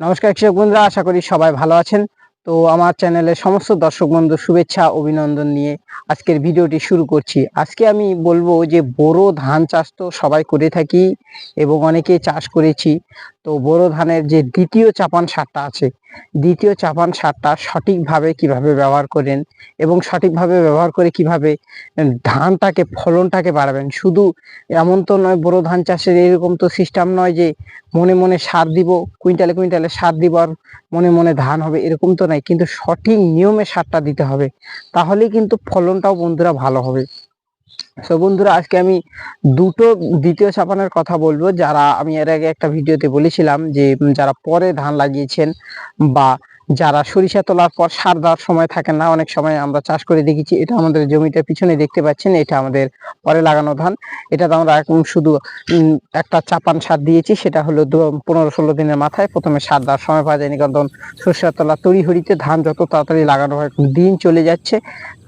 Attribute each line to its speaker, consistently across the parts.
Speaker 1: নমস্কার, কৃষক বন্ধুরা, আশা করি সবাই ভালো আছেন। তো আমার চ্যানেলের সমস্ত দর্শক বন্ধু শুভেচ্ছা, অভিনন্দন নিয়ে আজকের ভিডিওটি শুরু করছি। আজকে আমি বলব যে বোরো ধান চাষ তো সবাই করে থাকি এবং অনেকে চাষ করেছি। তো বোরো ধানের যে দ্বিতীয় চাপান সারটা আছে দ্বিতীয় চাপান সারটা সঠিকভাবে কীভাবে ব্যবহার করেন এবং সঠিকভাবে ব্যবহার করে কীভাবে ধানটাকে, ফলনটাকে বাড়াবেন? শুধু এমন তো নয়, বোরো ধান চাষের এরকম তো সিস্টেম নয় যে মনে মনে সার দিব, কুইন্টালে কুইন্টালে সার দিব আর মনে মনে ধান হবে, এরকম তো নয়। কিন্তু সঠিক নিয়মে সারটা দিতে হবে। তাহলেই কিন্তু ফলনটাও বন্ধুরা ভালো হবে। তো বন্ধুরা, আজকে আমি দুটো দ্বিতীয় চাপানের কথা বলব। যারা আমি এর আগে একটা ভিডিওতে বলেছিলাম যে যারা পরে ধান লাগিয়েছেন বা যারা সরিষা তোলার পর সার দেওয়ার সময় থাকে না, অনেক সময় আমরা চাষ করে দেখেছি, এটা আমাদের জমিটার পিছনে দেখতে পাচ্ছেন, এটা আমাদের পরে লাগানো ধান। এটা তো আমরা এখন শুধু একটা চাপান সার দিয়েছি, সেটা হলো পনেরো ষোলো দিনের মাথায় প্রথমে সার দেওয়ার সময় পাওয়া যায়নি, কারণ সরিষা তোলা তড়ি হড়িতে ধান যত তাড়াতাড়ি লাগানো হয়, দিন চলে যাচ্ছে।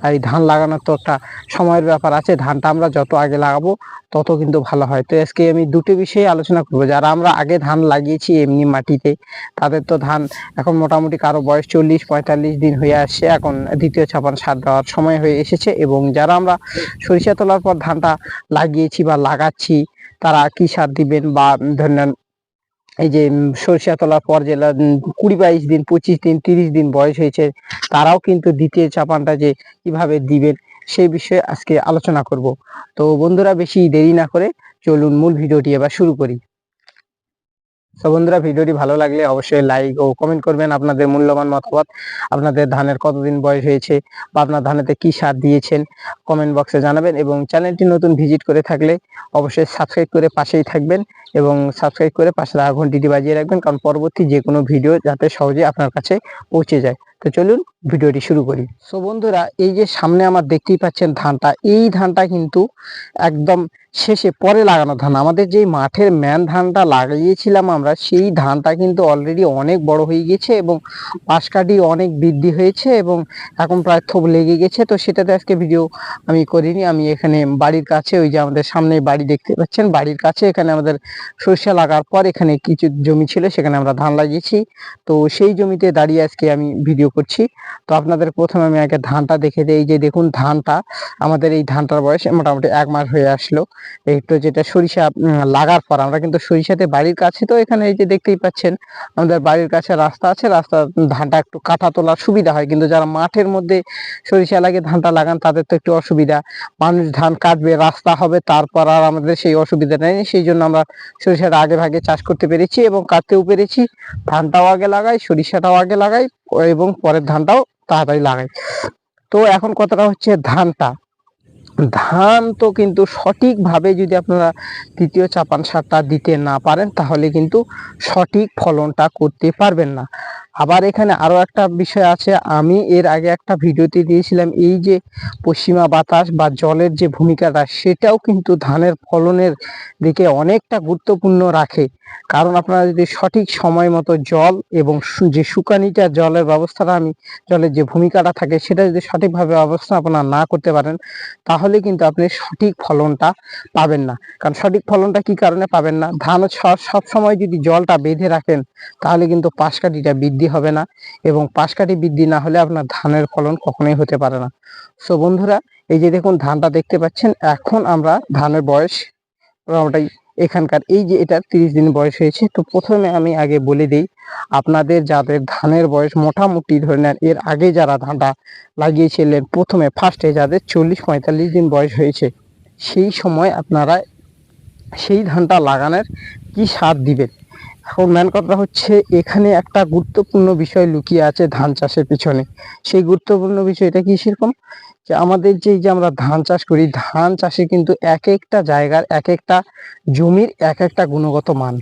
Speaker 1: তাই ধান লাগানোর তো একটা সময়ের ব্যাপার আছে, ধানটা আমরা যত আগে লাগাবো তত কিন্তু ভালো হয়। তো আজকে আমি দুটো বিষয়ে আলোচনা করব। যারা আমরা আগে ধান লাগিয়েছি এমনি মাটিতে, তাদের তো ধান এখন মোটামুটি কারও বয়স চল্লিশ, পঁয়তাল্লিশ দিন হয়ে আসছে। এখন দ্বিতীয় ছাপান সার দেওয়ার সময় হয়ে এসেছে এবং যারা আমরা সরিষা তোলার পর ধানটা লাগিয়েছি বা লাগাচ্ছি, তারা কি সার দিবেন বা ধরে নেন এই যে সরিষাতলা সরিষা তোলার পর যে কুড়ি বাইশ দিন, পঁচিশ দিন, তিরিশ দিন বয়স হয়েছে, তারাও কিন্তু দ্বিতীয় চাপানটা যে কীভাবে দিবেন সেই বিষয়ে আজকে আলোচনা করব। তো বন্ধুরা, বেশি দেরি না করে চলুন মূল ভিডিওটি এবার শুরু করি। তো বন্ধুরা, ভিডিওটি ভালো লাগলে অবশ্যই লাইক ও কমেন্ট করবেন আপনাদের মূল্যবান মতামত, আপনাদের ধানের কতদিন বয়স হয়েছে বা আপনার ধানেতে কি সার দিয়েছেন কমেন্ট বক্সে জানাবেন এবং চ্যানেলটি নতুন ভিজিট করে থাকলে অবশ্যই সাবস্ক্রাইব করে পাশেই থাকবেন এবং সাবস্ক্রাইব করে পাশে থাকা ঘন্টিটি বাজিয়ে রাখবেন কারণ পরবর্তী যে কোনো ভিডিও যাতে সহজে আপনার কাছে পৌঁছে যায়। তো চলুন ভিডিওটি শুরু করি। সো বন্ধুরা, এই যে সামনে আমার দেখতেই পাচ্ছেন ধানটা, এই ধানটা কিন্তু একদম শেষে পরে লাগানো ধান। আমাদের যেই মাঠের ম্যান ধানটা লাগিয়েছিলাম আমরা, সেই ধানটা কিন্তু অলরেডি অনেক বড় হয়ে গেছে এবং পাশকাঠি অনেক বৃদ্ধি হয়েছে এবং এখন প্রায় থোপ লেগে গেছে। তো সেটাতে আজকে ভিডিও আমি করিনি, আমি এখানে বাড়ির কাছে, ওই যে আমাদের সামনে বাড়ি দেখতে পাচ্ছেন, বাড়ির কাছে এখানে আমাদের সরিষা লাগার পর এখানে কিছু জমি ছিল, সেখানে আমরা ধান লাগিয়েছি। তো সেই জমিতে দাঁড়িয়ে আজকে আমি ভিডিও করছি। তো আপনাদের প্রথমে আমি আগে ধানটা দেখে দিই। যে দেখুন ধানটা, আমাদের এই ধানটার বয়স মোটামুটি এক মাস হয়ে আসলো। একটু যেটা সরিষা লাগার পর, আমরা কিন্তু সরিষাতে বাড়ির কাছে তো এখানে এই যে দেখতেই পাচ্ছেন, আমাদের বাড়ির কাছে রাস্তা আছে। রাস্তা ধানটা একটু কাটা তোলার সুবিধা হয়। কিন্তু যারা মাঠের মধ্যে সরিষা লাগে ধানটা লাগান, তাদের তো একটু অসুবিধা। মানুষ ধান কাটবে, রাস্তা হবে, তারপর আর আমাদের সেই অসুবিধা নেই। সেই জন্য আমরা সরিষাটা আগে ভাগে চাষ করতে পেরেছি এবং কাটতেও পেরেছি। ধানটাও আগে লাগাই, সরিষাটাও আগে লাগাই। এবং পরের ধানটাও তাড়াতাড়ি লাগাই। তো এখন কথাটা হচ্ছে ধানটা। ধান তো কিন্তু সঠিকভাবে যদি আপনারা তৃতীয় চাপান সারটা দিতে না পারেন, তাহলে কিন্তু সঠিক ফলনটা করতে পারবেন না। আবার এখানে আরও একটা বিষয় আছে, আমি এর আগে একটা ভিডিওতে দিয়েছিলাম, এই যে পশ্চিমা বাতাস বা জলের যে ভূমিকাটা, সেটাও কিন্তু ধানের ফলনের দিকে অনেকটা গুরুত্বপূর্ণ রাখে। কারণ আপনারা যদি সঠিক সময় মতো জল এবং যে শুকানিটা জলের ব্যবস্থাটা আমি, জলের যে ভূমিকাটা থাকে, সেটা যদি সঠিকভাবে ব্যবস্থাপনা না করতে পারেন, তাহলে কিন্তু আপনি সঠিক ফলনটা পাবেন না। কারণ সঠিক ফলনটা কি কারণে পাবেন না? ধান সব সময় যদি জলটা বেঁধে রাখেন, তাহলে কিন্তু পাশকাঠিটা বৃদ্ধি হবে না এবং পাশকাঠি বৃদ্ধি না হলে আপনার ধানের ফলন কখনোই হতে পারে না। সো বন্ধুরা, এই যে দেখুন ধানটা দেখতে পাচ্ছেন, এখন আমরা ধানের বয়স মোটামুটি এখানকার, এই যে এটা তিরিশ দিন বয়স হয়েছে। তো প্রথমে আমি আগে বলে দিই, আপনাদের যাদের ধানের বয়স মোটামুটি ধরে নেন, এর আগে যারা ধানটা লাগিয়েছিলেন, প্রথমে ফার্স্টে যাদের চল্লিশ পঁয়তাল্লিশ দিন বয়স হয়েছে, সেই সময় আপনারা সেই ধানটা লাগানোর কি সার দিবেন? এখন মেন কথা হচ্ছে, এখানে একটা গুরুত্বপূর্ণ বিষয় লুকিয়ে আছে ধান চাষের পিছনে। সেই গুরুত্বপূর্ণ বিষয়টা কি সেরকম? যে আমাদের যে যে আমরা ধান চাষ করি, ধান চাষে কিন্তু এক একটা জায়গার এক একটা জমির এক একটা গুণগত মান।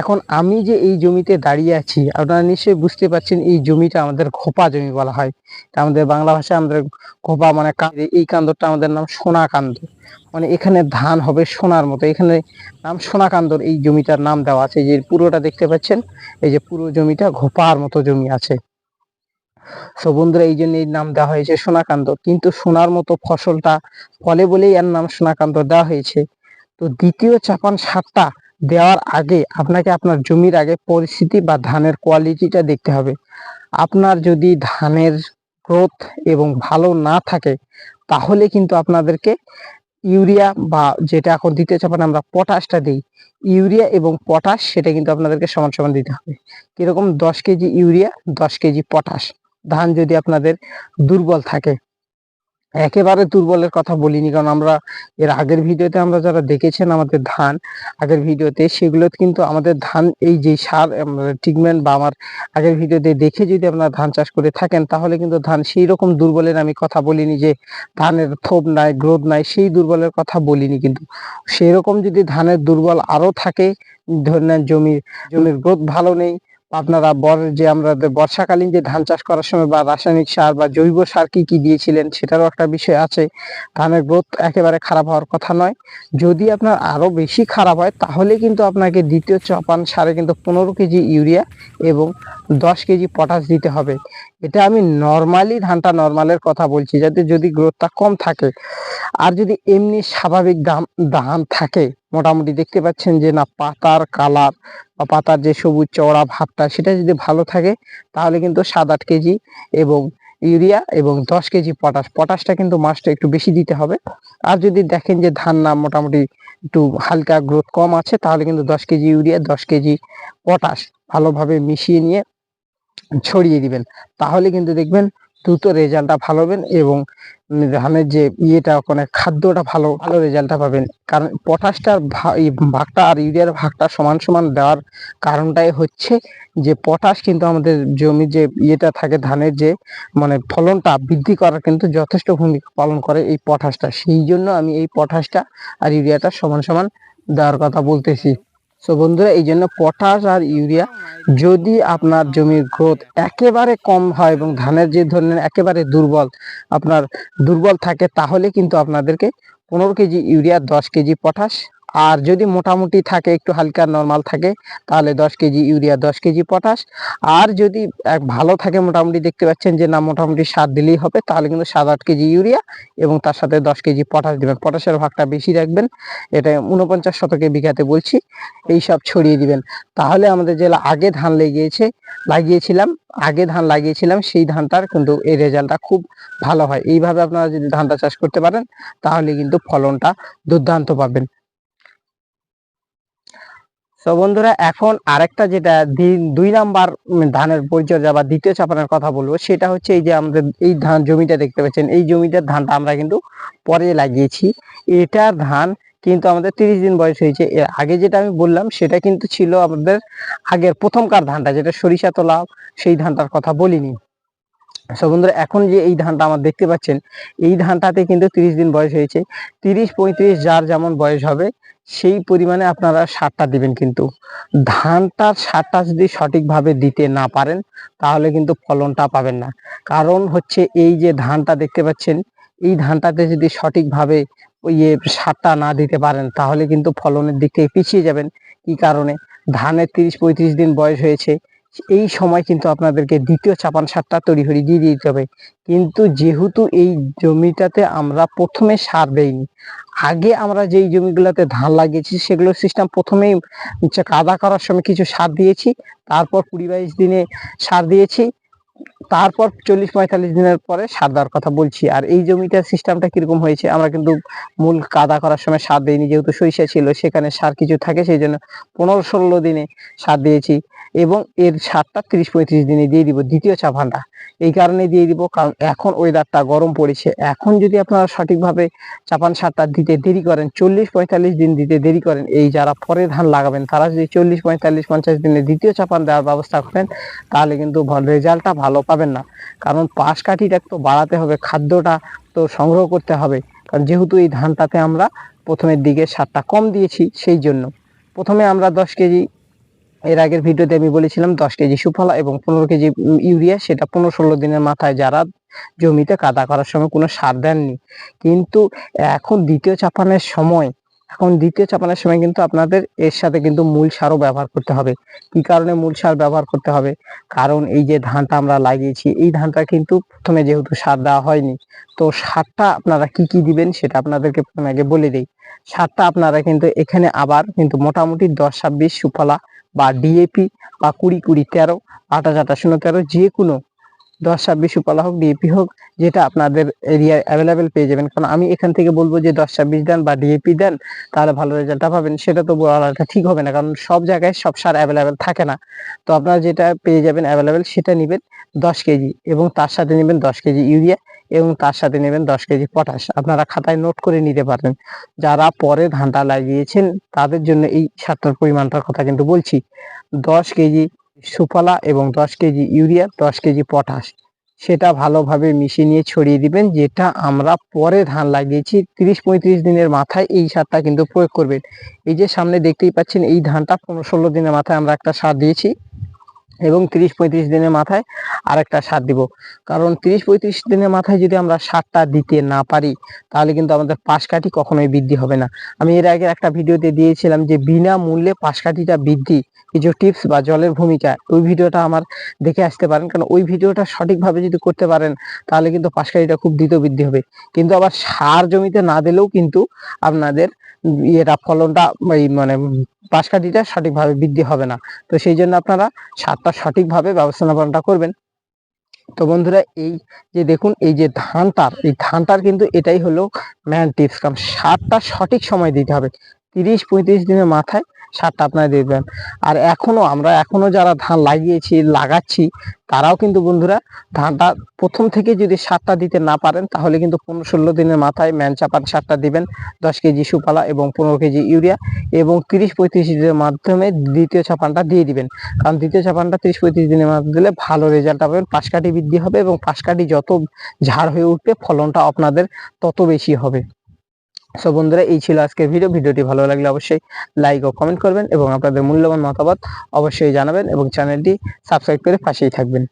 Speaker 1: এখন আমি যে এই জমিতে দাঁড়িয়ে আছি, আপনারা নিশ্চয়ই বুঝতে পারছেন এই জমিটা আমাদের খোপা জমি বলা হয়। তা আমাদের বাংলা ভাষায় আমাদের খোপা মানে এই কান্দরটা আমাদের নাম সোনা কান্দ মানে এখানে ধান হবে সোনার মতো। এখানে নাম সোনা কান্দর এই জমিটার নাম দেওয়া আছে। যে পুরোটা দেখতে পাচ্ছেন, এই যে পুরো জমিটা ঘোপার মতো জমি আছে। সো বন্ধুরা, এই জন্য এই নাম দেওয়া হয়েছে সোনাকান্ত কিন্তু সোনার মতো ফসলটা ফলে বলেই এর নাম সোনাকান্ত দেওয়া হয়েছে। তো দ্বিতীয় চাপান সারটা দেওয়ার আগে আপনাকে আপনার জমির আগে পরিস্থিতি বা ধানের কোয়ালিটিটা দেখতে হবে। আপনার যদি ধানের গ্রোথ এবং ভালো না থাকে, তাহলে কিন্তু আপনাদেরকে ইউরিয়া বা যেটা এখন দিতে চাপান আমরা পটাশটা দিই। ইউরিয়া এবং পটাশ সেটা কিন্তু আপনাদেরকে সমান সমান দিতে হবে। কীরকম? দশ কেজি ইউরিয়া, দশ কেজি পটাশ। ধান যদি আপনাদের দুর্বল থাকে একেবারে দুর্বলের কথা বলিনি কারণ আমরা এর আগের ভিডিওতে আমরা যারা দেখেছেন আমাদের ধান আগের ভিডিওতে সেগুলো কিন্তু আমাদের ধান এই যে সার ট্রিটমেন্ট বা আমার আগের ভিডিওতে দেখে যদি আপনারা ধান চাষ করে থাকেন তাহলে কিন্তু ধান সেই রকম দুর্বলের আমি কথা বলিনি যে ধানের থোপ নাই গ্রোথ নাই সেই দুর্বলের কথা বলিনি কিন্তু। সেই রকম যদি ধানের দুর্বল আরও থাকে ধরে নেন জমির জমির গ্রোথ ভালো নেই আপনারা বর যে আমরা বর্ষাকালীন যে ধান চাষ করার সময় বা রাসায়নিক সার বা জৈব সার কি কি দিয়েছিলেন সেটারও একটা বিষয় আছে। ধানের গ্রোথ একেবারে খারাপ হওয়ার কথা নয়। যদি আপনার আরও বেশি খারাপ হয়, তাহলে কিন্তু আপনাকে দ্বিতীয় চপান সারে কিন্তু পনেরো কেজি ইউরিয়া এবং দশ কেজি পটাশ দিতে হবে। এটা আমি নর্মালি ধানটা নর্মালের কথা বলছি, যাতে যদি গ্রোথটা কম থাকে। আর যদি এমনি স্বাভাবিক দাম ধান থাকে মোটামুটি দেখতে পাচ্ছেন যে না, পাতার কালার বা পাতার যে সবুজ চওড়া ভাবটা সেটা যদি ভালো থাকে, তাহলে কিন্তু সাত আট কেজি এবং ইউরিয়া এবং দশ কেজি পটাশ, পটাশটা কিন্তু মাছটা একটু বেশি দিতে হবে। আর যদি দেখেন যে ধান না মোটামুটি একটু হালকা গ্রোথ কম আছে, তাহলে কিন্তু দশ কেজি ইউরিয়া, দশ কেজি পটাশ ভালোভাবে মিশিয়ে নিয়ে ছড়িয়ে দিবেন। তাহলে কিন্তু দেখবেন দ্রুত রেজাল্টটা ভালো হবেন এবং ধানের যে ইয়েটা ওখানে খাদ্যটা ভালো ভালো রেজাল্টটা পাবেন। কারণ পটাশটার ভাগটা আর ইউরিয়ার ভাগটা সমান সমান দেওয়ার কারণটাই হচ্ছে যে পটাশ কিন্তু আমাদের জমির যে ইয়েটা থাকে, ধানের যে মানে ফলনটা বৃদ্ধি করার কিন্তু যথেষ্ট ভূমিকা পালন করে এই পটাশটা। সেই জন্য আমি এই পটাশটা আর ইউরিয়াটা সমান সমান দেওয়ার কথা বলতেছি। সো বন্ধুরা, এই জন্য পটাশ আর ইউরিয়া যদি আপনার জমির গ্রোথ একেবারে কম হয় এবং ধানের যে ধরনের একেবারে দুর্বল আপনার দুর্বল থাকে, তাহলে কিন্তু আপনাদেরকে পনেরো কেজি ইউরিয়া দশ কেজি পটাশ আর যদি মোটামুটি থাকে, একটু হালকা নর্মাল থাকে, তাহলে দশ কেজি ইউরিয়া, দশ কেজি পটাশ। আর যদি ভালো থাকে মোটামুটি, দেখতে পাচ্ছেন যে না, মোটামুটি সার দিলেই হবে, তাহলে কিন্তু সাত আট কেজি ইউরিয়া এবং তার সাথে দশ কেজি পটাশ দেবেন। পটাশের ভাগটা বেশি রাখবেন, এটা উনপঞ্চাশ শতকে বিঘাতে বলছি এই সব ছড়িয়ে দিবেন। তাহলে আমাদের যে আগে ধান লেগিয়েছে, লাগিয়েছিলাম, আগে ধান লাগিয়েছিলাম, সেই ধানটার কিন্তু এই রেজাল্টটা খুব ভালো হয়। এইভাবে আপনারা যদি ধানটা চাষ করতে পারেন, তাহলে কিন্তু ফলনটা দুর্দান্ত পাবেন। তো বন্ধুরা, এখন আরেকটা যেটা দুই নাম্বার ধানের পরিচর্যা বা দ্বিতীয় চাপানের কথা বলব, সেটা হচ্ছে এই যে আমাদের এই ধান জমিটা দেখতে পাচ্ছেন, এই জমিটার ধানটা আমরা কিন্তু পরে লাগিয়েছি। এটার ধান কিন্তু আমাদের তিরিশ দিন বয়স হয়েছে। এর আগে যেটা আমি বললাম, সেটা কিন্তু ছিল আমাদের আগের প্রথমকার ধানটা, যেটা সরিষা তোলা, সেই ধানটার কথা বলিনি। সো বন্ধুরা, এখন যে এই ধানটা আমার দেখতে পাচ্ছেন, এই ধানটাতে কিন্তু তিরিশ দিন বয়স হয়েছে। তিরিশ পঁয়ত্রিশ যার যেমন বয়স হবে সেই পরিমাণে আপনারা সারটা দিবেন কিন্তু। ধানটার সারটা যদি সঠিকভাবে দিতে না পারেন, তাহলে কিন্তু ফলনটা পাবেন না। কারণ হচ্ছে এই যে ধানটা দেখতে পাচ্ছেন, এই ধানটাতে যদি সঠিকভাবে ইয়ে সারটা না দিতে পারেন, তাহলে কিন্তু ফলনের দিক থেকে পিছিয়ে যাবেন। কি কারণে? ধানের তিরিশ পঁয়ত্রিশ দিন বয়স হয়েছে এই সময় কিন্তু আপনাদেরকে দ্বিতীয় চাপান সারটা করে দিয়ে দিতে হবে। কিন্তু যেহেতু এই জমিটাতে আমরা প্রথমে সার দেইনি, আগে আমরা যেই জমিগুলোতে ধান লাগিয়েছি সেগুলোর সিস্টেম প্রথমেই হচ্ছে কাদা করার সময় কিছু সার দিয়েছি, তারপর কুড়ি বাইশ দিনে সার দিয়েছি, তারপর চল্লিশ পঁয়তাল্লিশ দিনের পরে সার দেওয়ার কথা বলছি। আর এই জমিটার সিস্টেমটা কীরকম হয়েছে, আমরা কিন্তু মূল কাদা করার সময় সার দিইনি, যেহেতু সরিষা ছিল, সেখানে সার কিছু থাকে, সেই জন্য পনেরো ষোলো দিনে সার দিয়েছি। এবং এর সারটা তিরিশ পঁয়ত্রিশ দিনে দিয়ে দিব দ্বিতীয় চা চাপানটা এই কারণে দিয়ে দিব, কারণ এখন ওয়েদারটা গরম পড়েছে। এখন যদি আপনারা সঠিকভাবে চাপান সারটা দিতে দেরি করেন, চল্লিশ পঁয়তাল্লিশ দিন দিতে দেরি করেন, এই যারা পরে ধান লাগাবেন, তারা যদি চল্লিশ পঁয়তাল্লিশ পঞ্চাশ দিনে দ্বিতীয় চাপান দেওয়ার ব্যবস্থা করেন, তাহলে কিন্তু রেজাল্টটা ভালো পাবেন না। কারণ পাশ কাঠিটা তো বাড়াতে হবে, খাদ্যটা তো সংগ্রহ করতে হবে। কারণ যেহেতু এই ধানটাতে আমরা প্রথমের দিকে সারটা কম দিয়েছি, সেই জন্য। প্রথমে আমরা দশ কেজি এর আগের ভিডিওতে আমি বলেছিলাম দশ কেজি সুফলা এবং পনেরো কেজি ইউরিয়া, সেটা পনেরো ষোলো দিনের মাথায় যারা জমিতে কাদা করার সময় কোনো সার দেননি। কিন্তু এখন দ্বিতীয় চাপানের সময়, এখন দ্বিতীয় চাপানোর সময় কিন্তু আপনাদের এর সাথে কিন্তু মূল সারও ব্যবহার করতে হবে। কি কারণে মূল সার ব্যবহার করতে হবে? কারণ এই যে ধানটা আমরা লাগিয়েছি, এই ধানটা কিন্তু প্রথমে যেহেতু সার দেওয়া হয়নি, তো সারটা আপনারা কি কি দিবেন সেটা আপনাদেরকে প্রথমে আগে বলে দিই। সারটা আপনারা কিন্তু এখানে আবার কিন্তু মোটামুটি দশ ছাব্বিশ সুফলা বা ডিএপি বা কুড়ি কুড়ি তেরো, আঠাশ আঠাশ, শূন্য, তেরো যে কোনো দশ, ছাব্বিশ, সুফলা হোক ডিএপি হোক, যেটা আপনাদের এরিয়ায় অ্যাভেলেবেল পেয়ে যাবেন। কারণ আমি এখান থেকে বলব যে দশ, ছাব্বিশ দেন বা ডিএপি দেন, তাহলে ভালো রেজাল্টটা পাবেন। সেটা তো বলাটা ঠিক হবে না, কারণ সব জায়গায় সব সার অ্যাভেলেবেল থাকে না। তো আপনারা যেটা পেয়ে যাবেন অ্যাভেলেবেল সেটা নেবেন দশ কেজি এবং তার সাথে নেবেন দশ কেজি ইউরিয়া। এবং তার সাথে নেবেন দশ কেজি পটাশ। আপনারা খাতায় নোট করে নিতে পারবেন। যারা পরে ধানটা লাগিয়েছেন, তাদের জন্য এই সারটার পরিমাণটার কথা কিন্তু বলছি। দশ কেজি সুফলা এবং দশ কেজি ইউরিয়া, দশ কেজি পটাশ। সেটা ভালোভাবে মিশিয়ে নিয়ে ছড়িয়ে দিবেন, যেটা আমরা পরে ধান লাগিয়েছি, তিরিশ পঁয়ত্রিশ দিনের মাথায় এই সারটা কিন্তু প্রয়োগ করবেন। এই যে সামনে দেখতেই পাচ্ছেন, এই ধানটা পনেরো ষোলো দিনের মাথায় আমরা একটা সার দিয়েছি। এবং তিরিশ পঁয়ত্রিশ দিনের মাথায় আরেকটা সার দিব। কারণ তিরিশ পঁয়ত্রিশ দিনের মাথায় যদি আমরা সারটা দিতে না পারি, তাহলে কিন্তু আমাদের পাশকাঠি কখনোই বৃদ্ধি হবে না। আমি এর আগে একটা ভিডিওতে দিয়েছিলাম যে বিনামূল্যে পাশকাঠিটা বৃদ্ধি, কিছু টিপস বা জলের ভূমিকা, ওই ভিডিওটা আমার দেখে আসতে পারেন। কারণ ওই ভিডিওটা সঠিকভাবে যদি করতে পারেন, তাহলে কিন্তু পাশকাঠিটা খুব দ্রুত বৃদ্ধি হবে। কিন্তু আবার সার জমিতে না দিলেও কিন্তু আপনাদের ইয়েটা ফলনটা এই মানে পাশকাঠিটা সঠিকভাবে বৃদ্ধি হবে না। তো সেই জন্য আপনারা সারটা সঠিকভাবে ব্যবস্থাপনাটা করবেন। তো বন্ধুরা, এই যে দেখুন, এই যে ধানটার, এই ধানটার কিন্তু এটাই হলো ম্যান টিপস কারণ সারটা সঠিক সময় দিতে হবে। তিরিশ পঁয়ত্রিশ দিনের মাথায় সারটা আপনারা দিবেন আর এখনও আমরা এখনও যারা ধান লাগিয়েছি, লাগাচ্ছি, তারাও কিন্তু বন্ধুরা ধানটা প্রথম থেকে যদি সারটা দিতে না পারেন, তাহলে কিন্তু পনেরো ষোলো দিনের মাথায় ম্যান চাপান সারটা দিবেন। দশ কেজি সুপালা এবং পনেরো কেজি ইউরিয়া এবং তিরিশ পঁয়ত্রিশ দিনের মাধ্যমে দ্বিতীয় চাপানটা দিয়ে দিবেন। কারণ দ্বিতীয় চাপানটা তিরিশ পঁয়ত্রিশ দিনের মাধ্যমে দিলে ভালো রেজাল্ট পাবেন। পাশকাঠি বৃদ্ধি হবে এবং পাশকাঠি যত ঝাড় হয়ে উঠবে, ফলনটা আপনাদের তত বেশি হবে। সো বন্ধুরা, এই ছিল আজকের ভিডিও। ভিডিওটি ভালো লাগলে অবশ্যই লাইক ও কমেন্ট করবেন এবং আপনাদের মূল্যবান মতামত অবশ্যই জানাবেন এবং চ্যানেলটি সাবস্ক্রাইব করে পাশেই থাকবেন।